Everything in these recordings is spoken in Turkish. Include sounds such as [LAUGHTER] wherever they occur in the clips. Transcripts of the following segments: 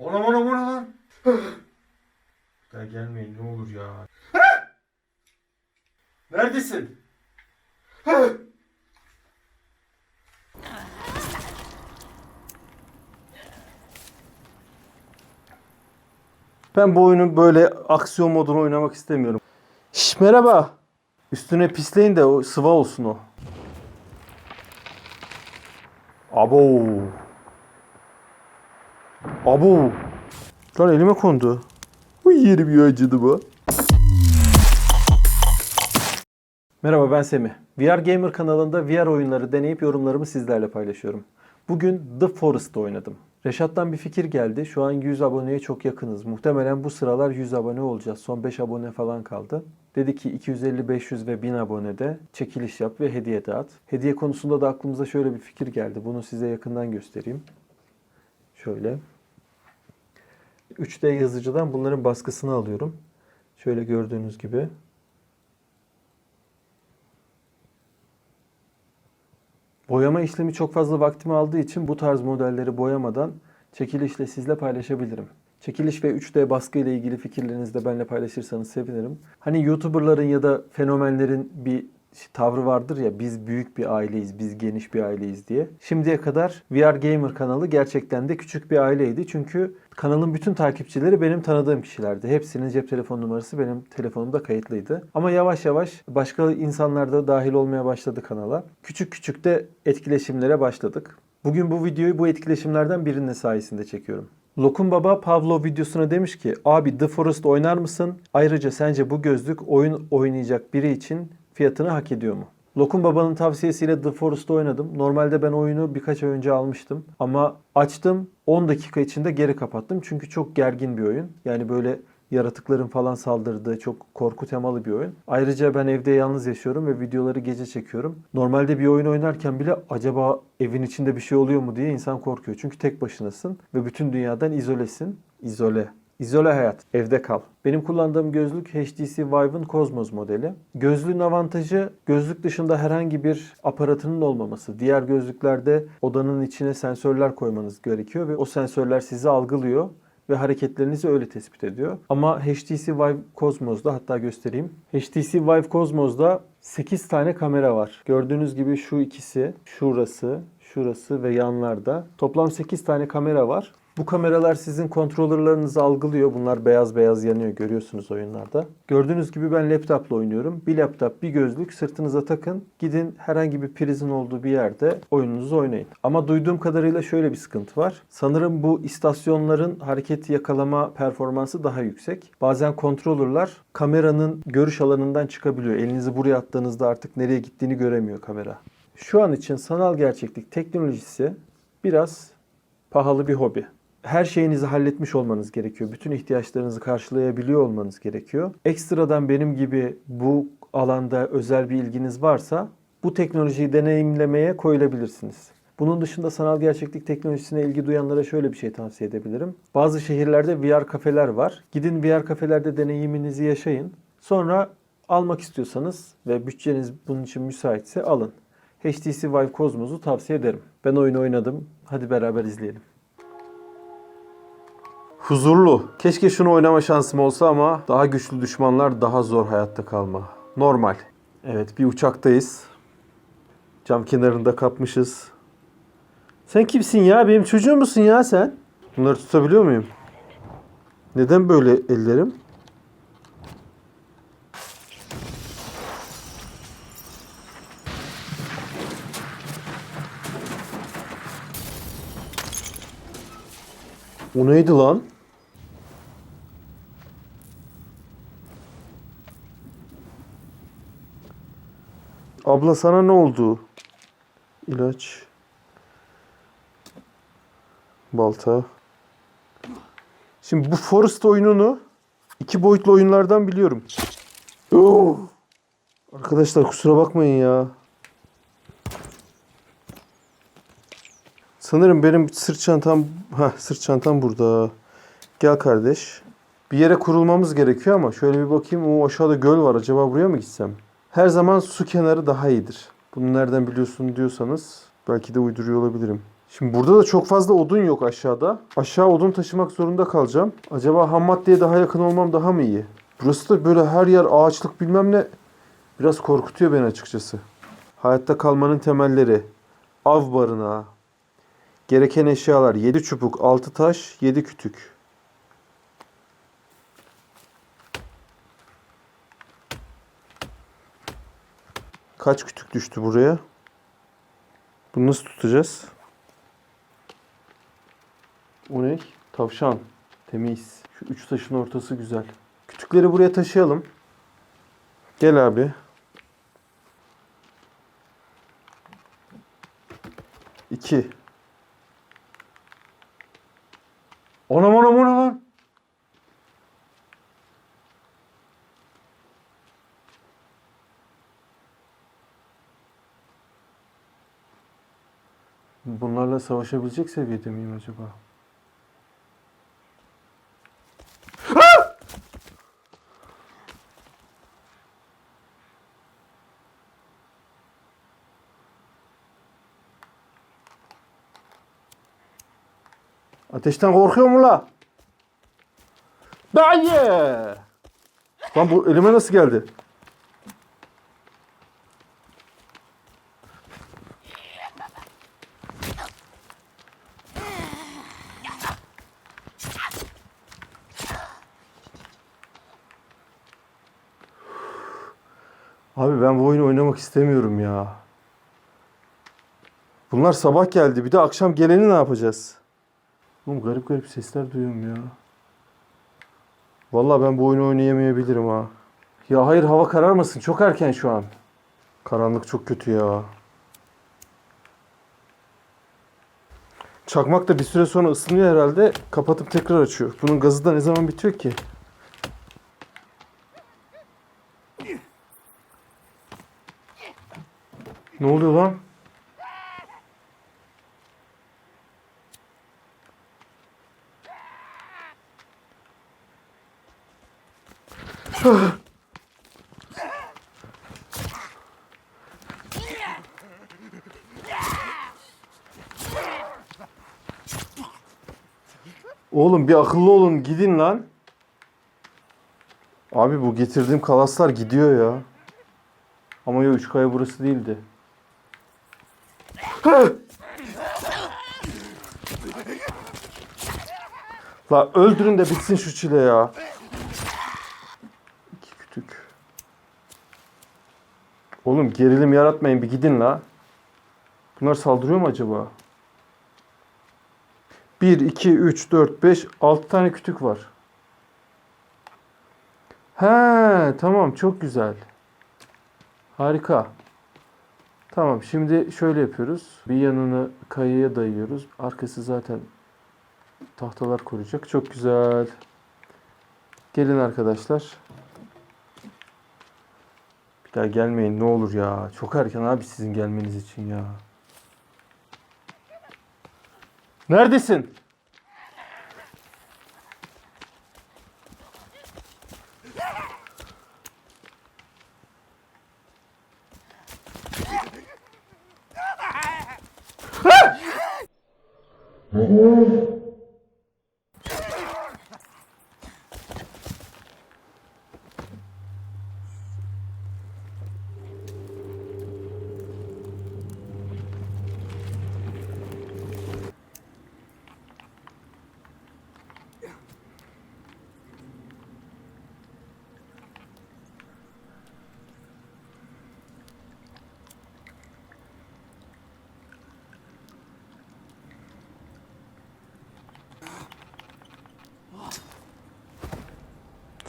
Anam anam anam lan. [SIGHS] Daha gelmeyin ne olur ya. [SIGHS] Neredesin? [SIGHS] Ben bu oyunu böyle aksiyon modunu oynamak istemiyorum. Şş merhaba. Üstüne pisleyin de o sıva olsun o. Abo. Abo. Lan elime kondu. Bu yerim ya acıdı bu. Merhaba ben Semih. VR Gamer kanalında VR oyunları deneyip yorumlarımı sizlerle paylaşıyorum. Bugün The Forest'ta oynadım. Reşat'tan bir fikir geldi. Şu an 100 aboneye çok yakınız. Muhtemelen bu sıralar 100 abone olacağız. Son 5 abone falan kaldı. Dedi ki 250, 500 ve 1000 abonede çekiliş yap ve hediye dağıt. Hediye konusunda da aklımıza şöyle bir fikir geldi. Bunu size yakından göstereyim. Şöyle. 3D yazıcıdan bunların baskısını alıyorum. Şöyle gördüğünüz gibi. Boyama işlemi çok fazla vaktimi aldığı için bu tarz modelleri boyamadan çekilişle sizle paylaşabilirim. Çekiliş ve 3D baskı ile ilgili fikirlerinizi de benimle paylaşırsanız sevinirim. Hani YouTuber'ların ya da fenomenlerin bir tavrı vardır ya biz büyük bir aileyiz, biz geniş bir aileyiz diye. Şimdiye kadar VR Gamer kanalı gerçekten de küçük bir aileydi. Çünkü kanalın bütün takipçileri benim tanıdığım kişilerdi. Hepsinin cep telefon numarası benim telefonumda kayıtlıydı. Ama yavaş yavaş başka insanlar da dahil olmaya başladı kanala. Küçük küçük de etkileşimlere başladık. Bugün bu videoyu bu etkileşimlerden birinin sayesinde çekiyorum. Lokum Baba Pavlov videosuna demiş ki abi The Forest oynar mısın? Ayrıca sence bu gözlük oyun oynayacak biri için fiyatını hak ediyor mu? Lokum Baba'nın tavsiyesiyle The Forest'ta oynadım. Normalde ben oyunu birkaç ay önce almıştım. Ama açtım 10 dakika içinde geri kapattım. Çünkü çok gergin bir oyun. Yani böyle yaratıkların falan saldırdığı çok korku temalı bir oyun. Ayrıca ben evde yalnız yaşıyorum ve videoları gece çekiyorum. Normalde bir oyun oynarken bile acaba evin içinde bir şey oluyor mu diye insan korkuyor. Çünkü tek başınasın ve bütün dünyadan izolesin. İzole. İzole hayat. Evde kal. Benim kullandığım gözlük HTC Vive'ın Cosmos modeli. Gözlüğün avantajı gözlük dışında herhangi bir aparatının olmaması. Diğer gözlüklerde odanın içine sensörler koymanız gerekiyor ve o sensörler sizi algılıyor ve hareketlerinizi öyle tespit ediyor. Ama HTC Vive Cosmos'da hatta göstereyim. HTC Vive Cosmos'da 8 tane kamera var. Gördüğünüz gibi şu ikisi, şurası, şurası ve yanlarda. Toplam 8 tane kamera var. Bu kameralar sizin kontrolörlerinizi algılıyor. Bunlar beyaz beyaz yanıyor görüyorsunuz oyunlarda. Gördüğünüz gibi ben laptopla oynuyorum. Bir laptop, bir gözlük sırtınıza takın. Gidin herhangi bir prizin olduğu bir yerde oyununuzu oynayın. Ama duyduğum kadarıyla şöyle bir sıkıntı var. Sanırım bu istasyonların hareket yakalama performansı daha yüksek. Bazen kontrolörler kameranın görüş alanından çıkabiliyor. Elinizi buraya attığınızda artık nereye gittiğini göremiyor kamera. Şu an için sanal gerçeklik teknolojisi biraz pahalı bir hobi her şeyinizi halletmiş olmanız gerekiyor. Bütün ihtiyaçlarınızı karşılayabiliyor olmanız gerekiyor. Ekstradan benim gibi bu alanda özel bir ilginiz varsa bu teknolojiyi deneyimlemeye koyulabilirsiniz. Bunun dışında sanal gerçeklik teknolojisine ilgi duyanlara şöyle bir şey tavsiye edebilirim. Bazı şehirlerde VR kafeler var. Gidin VR kafelerde deneyiminizi yaşayın. Sonra almak istiyorsanız ve bütçeniz bunun için müsaitse alın. HTC Vive Cosmos'u tavsiye ederim. Ben oyunu oynadım. Hadi beraber izleyelim. Huzurlu. Keşke şunu oynama şansım olsa ama daha güçlü düşmanlar daha zor hayatta kalma. Normal. Evet bir uçaktayız. Cam kenarında kapmışız. Sen kimsin ya? Benim çocuğum musun ya sen? Bunları tutabiliyor muyum? Neden böyle ellerim? O neydi lan? Abla sana ne oldu? İlaç. Balta. Şimdi bu Forest oyununu iki boyutlu oyunlardan biliyorum. Oo. Arkadaşlar kusura bakmayın ya. Sanırım benim sırt çantam, ha sırt çantam burada. Gel kardeş. Bir yere kurulmamız gerekiyor ama şöyle bir bakayım. O aşağıda göl var. Acaba buraya mı gitsem? Her zaman su kenarı daha iyidir. Bunu nereden biliyorsun diyorsanız belki de uyduruyor olabilirim. Şimdi burada da çok fazla odun yok aşağıda. Aşağı odun taşımak zorunda kalacağım. Acaba ham maddeye daha yakın olmam daha mı iyi? Burası da böyle her yer ağaçlık bilmem ne. Biraz korkutuyor beni açıkçası. Hayatta kalmanın temelleri. Av barınağı. Gereken eşyalar 7 çubuk, 6 taş, 7 kütük. Kaç kütük düştü buraya? Bunu nasıl tutacağız? O ne? Tavşan. Temiz. Şu üç taşın ortası güzel. Kütükleri buraya taşıyalım. Gel abi. İki. Bunlarla savaşabilecek seviyede miyim acaba? Ateşten korkuyor mu la? Dayı! Lan bu elime nasıl geldi? Abi ben bu oyunu oynamak istemiyorum ya. Bunlar sabah geldi. Bir de akşam geleni ne yapacağız? Oğlum garip garip sesler duyuyorum ya. Vallahi ben bu oyunu oynayamayabilirim ha. Ya hayır hava kararmasın. Çok erken şu an. Karanlık çok kötü ya. Çakmak da bir süre sonra ısınıyor herhalde. Kapatıp tekrar açıyor. Bunun gazı da ne zaman bitiyor ki? Ne oluyor lan? Oğlum bir akıllı olun gidin lan. Abi bu getirdiğim kalaslar gidiyor ya. Ama yok üç kaya burası değildi. La öldürün de bitsin şu çile ya. İki kütük. Oğlum gerilim yaratmayın bir gidin la. Bunlar saldırıyor mu acaba? 1, 2, 3, 4, 5, 6 tane kütük var. He tamam çok güzel. Harika. Tamam şimdi şöyle yapıyoruz. Bir yanını kayaya dayıyoruz. Arkası zaten tahtalar koruyacak. Çok güzel. Gelin arkadaşlar. Bir daha gelmeyin ne olur ya. Çok erken abi sizin gelmeniz için ya. Neredesin? Đấy.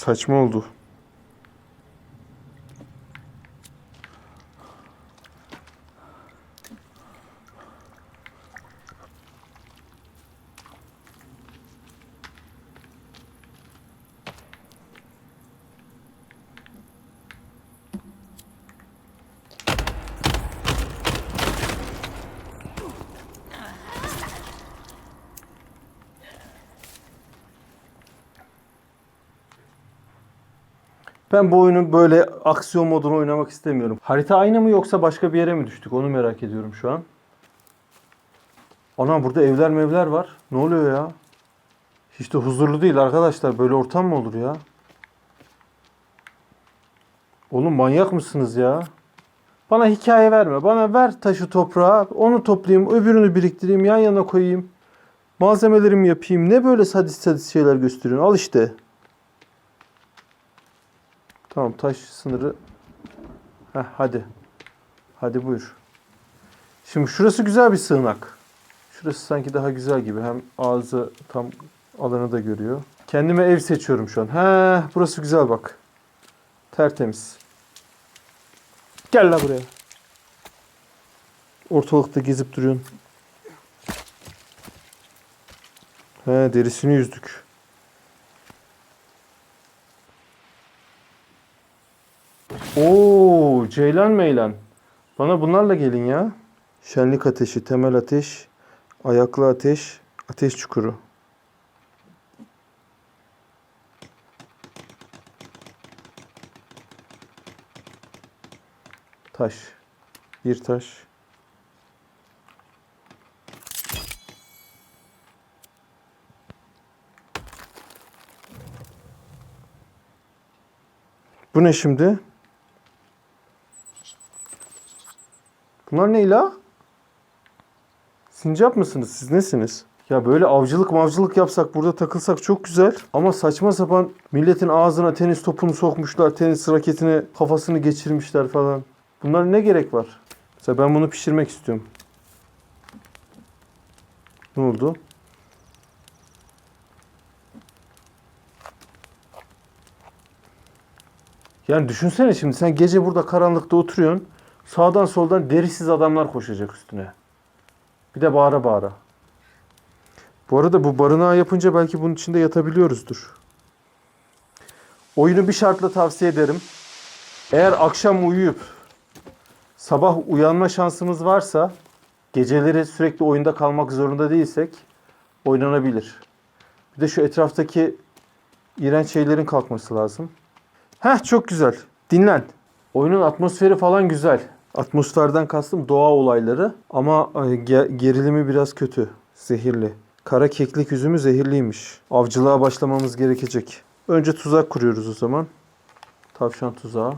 Saçma oldu. Ben bu oyunu böyle aksiyon modunu oynamak istemiyorum. Harita aynı mı yoksa başka bir yere mi düştük? Onu merak ediyorum şu an. Ana burada evler mevler var. Ne oluyor ya? Hiç de huzurlu değil arkadaşlar. Böyle ortam mı olur ya? Oğlum manyak mısınız ya? Bana hikaye verme. Bana ver taşı toprağı. Onu toplayayım. Öbürünü biriktireyim. Yan yana koyayım. Malzemelerimi yapayım. Ne böyle sadist sadist şeyler gösteriyorsun? Al işte. Tamam taş sınırı. Heh, hadi. Hadi buyur. Şimdi şurası güzel bir sığınak. Şurası sanki daha güzel gibi. Hem ağzı tam alanı da görüyor. Kendime ev seçiyorum şu an. He, burası güzel bak. Tertemiz. Gel la buraya. Ortalıkta gezip duruyorsun. He, derisini yüzdük. Oo, Ceylan Meylan. Bana bunlarla gelin ya. Şenlik ateşi, temel ateş, ayaklı ateş, ateş çukuru. Taş. Bir taş. Bu ne şimdi? Bunlar ne la? Sincap mısınız? Siz nesiniz? Ya böyle avcılık mavcılık yapsak burada takılsak çok güzel. Ama saçma sapan milletin ağzına tenis topunu sokmuşlar. Tenis raketine kafasını geçirmişler falan. Bunlar ne gerek var? Mesela ben bunu pişirmek istiyorum. Ne oldu? Yani düşünsene şimdi sen gece burada karanlıkta oturuyorsun. Sağdan soldan derisiz adamlar koşacak üstüne. Bir de bağıra bağıra. Bu arada bu barınağı yapınca belki bunun içinde yatabiliyoruzdur. Oyunu bir şartla tavsiye ederim. Eğer akşam uyuyup sabah uyanma şansımız varsa geceleri sürekli oyunda kalmak zorunda değilsek oynanabilir. Bir de şu etraftaki iğrenç şeylerin kalkması lazım. Heh çok güzel. Dinlen. Oyunun atmosferi falan güzel. Atmosferden kastım doğa olayları ama e, ge- gerilimi biraz kötü. Zehirli. Kara keklik üzümü zehirliymiş. Avcılığa başlamamız gerekecek. Önce tuzak kuruyoruz o zaman. Tavşan tuzağı.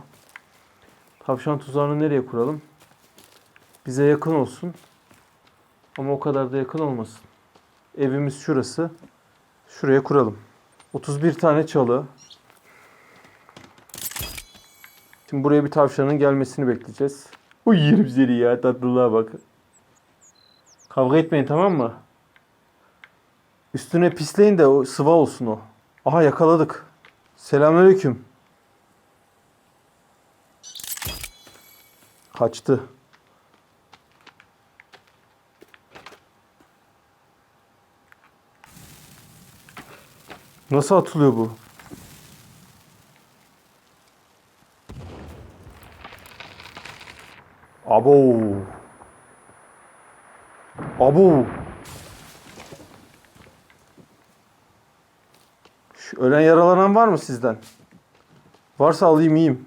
Tavşan tuzağını nereye kuralım? Bize yakın olsun. Ama o kadar da yakın olmasın. Evimiz şurası. Şuraya kuralım. 31 tane çalı. Şimdi buraya bir tavşanın gelmesini bekleyeceğiz. Uy yerim ya tatlılığa bak. Kavga etmeyin tamam mı? Üstüne pisleyin de o sıva olsun o. Aha yakaladık. Selamünaleyküm. Kaçtı. Nasıl atılıyor bu? Abo. Abo. Şu ölen yaralanan var mı sizden? Varsa alayım yiyeyim.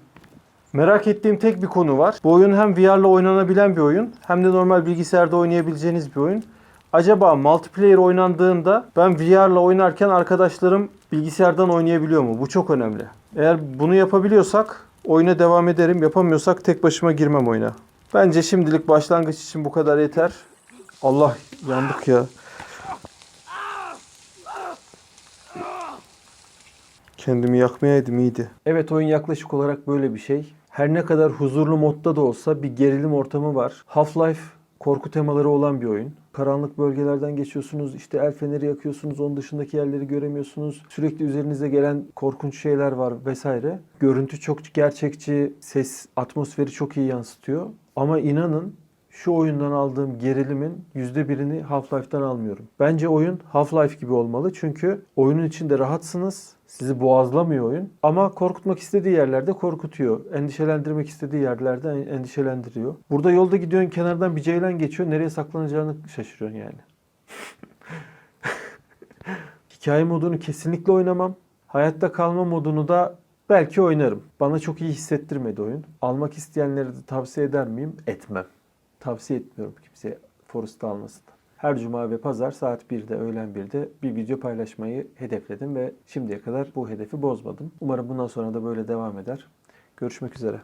Merak ettiğim tek bir konu var. Bu oyun hem VR'la oynanabilen bir oyun hem de normal bilgisayarda oynayabileceğiniz bir oyun. Acaba multiplayer oynandığında ben VR'la oynarken arkadaşlarım bilgisayardan oynayabiliyor mu? Bu çok önemli. Eğer bunu yapabiliyorsak oyuna devam ederim. Yapamıyorsak tek başıma girmem oyuna. Bence şimdilik başlangıç için bu kadar yeter. Allah yandık ya. Kendimi yakmayaydım iyiydi. Evet oyun yaklaşık olarak böyle bir şey. Her ne kadar huzurlu modda da olsa bir gerilim ortamı var. Half-Life korku temaları olan bir oyun. Karanlık bölgelerden geçiyorsunuz, işte el feneri yakıyorsunuz, onun dışındaki yerleri göremiyorsunuz. Sürekli üzerinize gelen korkunç şeyler var vesaire. Görüntü çok gerçekçi, ses, atmosferi çok iyi yansıtıyor. Ama inanın şu oyundan aldığım gerilimin yüzde birini Half-Life'dan almıyorum. Bence oyun Half-Life gibi olmalı çünkü oyunun içinde rahatsınız. Sizi boğazlamıyor oyun. Ama korkutmak istediği yerlerde korkutuyor. Endişelendirmek istediği yerlerde endişelendiriyor. Burada yolda gidiyorsun kenardan bir ceylan geçiyor. Nereye saklanacağını şaşırıyorsun yani. [LAUGHS] Hikaye modunu kesinlikle oynamam. Hayatta kalma modunu da belki oynarım. Bana çok iyi hissettirmedi oyun. Almak isteyenlere de tavsiye eder miyim? Etmem. Tavsiye etmiyorum kimseye Forest'ı almasını. Her cuma ve pazar saat 1'de, öğlen 1'de bir video paylaşmayı hedefledim ve şimdiye kadar bu hedefi bozmadım. Umarım bundan sonra da böyle devam eder. Görüşmek üzere.